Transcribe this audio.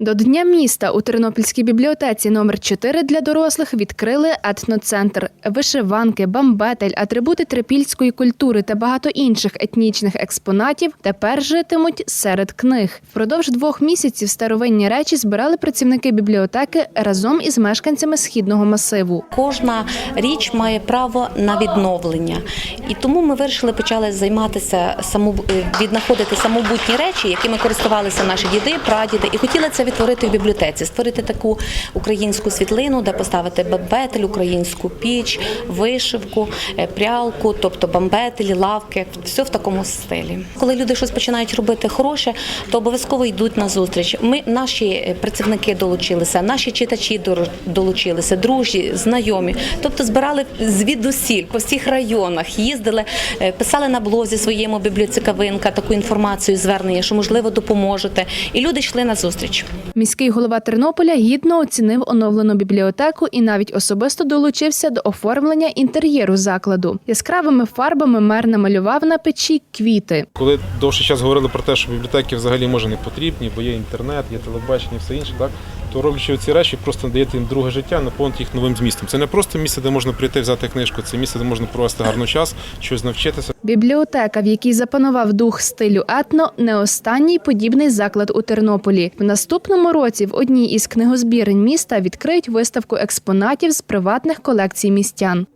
До Дня міста у Тернопільській бібліотеці номер 4 для дорослих відкрили етноцентр. Вишиванки, бамбетель, атрибути трипільської культури та багато інших етнічних експонатів тепер житимуть серед книг. Впродовж двох місяців старовинні речі збирали працівники бібліотеки разом із мешканцями східного масиву. Кожна річ має право на відновлення, і тому ми вирішили почали займатися е, віднаходити самобутні речі, якими користувалися наші діди, прадіди, і хотіли це відтворити в бібліотеці, створити таку українську світлину, де поставити бамбетель, українську піч, вишивку, е, прялку, тобто бамбетелі, лавки, все в такому стилі. Коли люди щось починають робити хороше, то обов'язково йдуть на зустріч. Ми наші е, працівники долучилися, наші читачі долучилися, дружі, знайомі. Тобто збирали звідусіль по всіх районах, їздили, е, писали на блозі своєму бібліоцікавинка таку інформацію, звернення, що можливо допоможете. І люди йшли на зустріч. Міський голова Тернополя гідно оцінив оновлену бібліотеку і навіть особисто долучився до оформлення інтер'єру закладу. Яскравими фарбами мер намалював на печі квіти. Коли довший час говорили про те, що бібліотеки взагалі може не потрібні, бо є інтернет, є телебачення, все інше, так то роблячи ці речі, просто надаєте їм друге життя, наповнити їх новим змістом. Це не просто місце, де можна прийти взяти книжку, це місце, де можна провести гарний час, щось навчитися. Бібліотека, в якій запанував дух стилю етно, не останній подібний заклад у Тернополі. В наступному році в одній із книгозбірень міста відкриють виставку експонатів з приватних колекцій містян.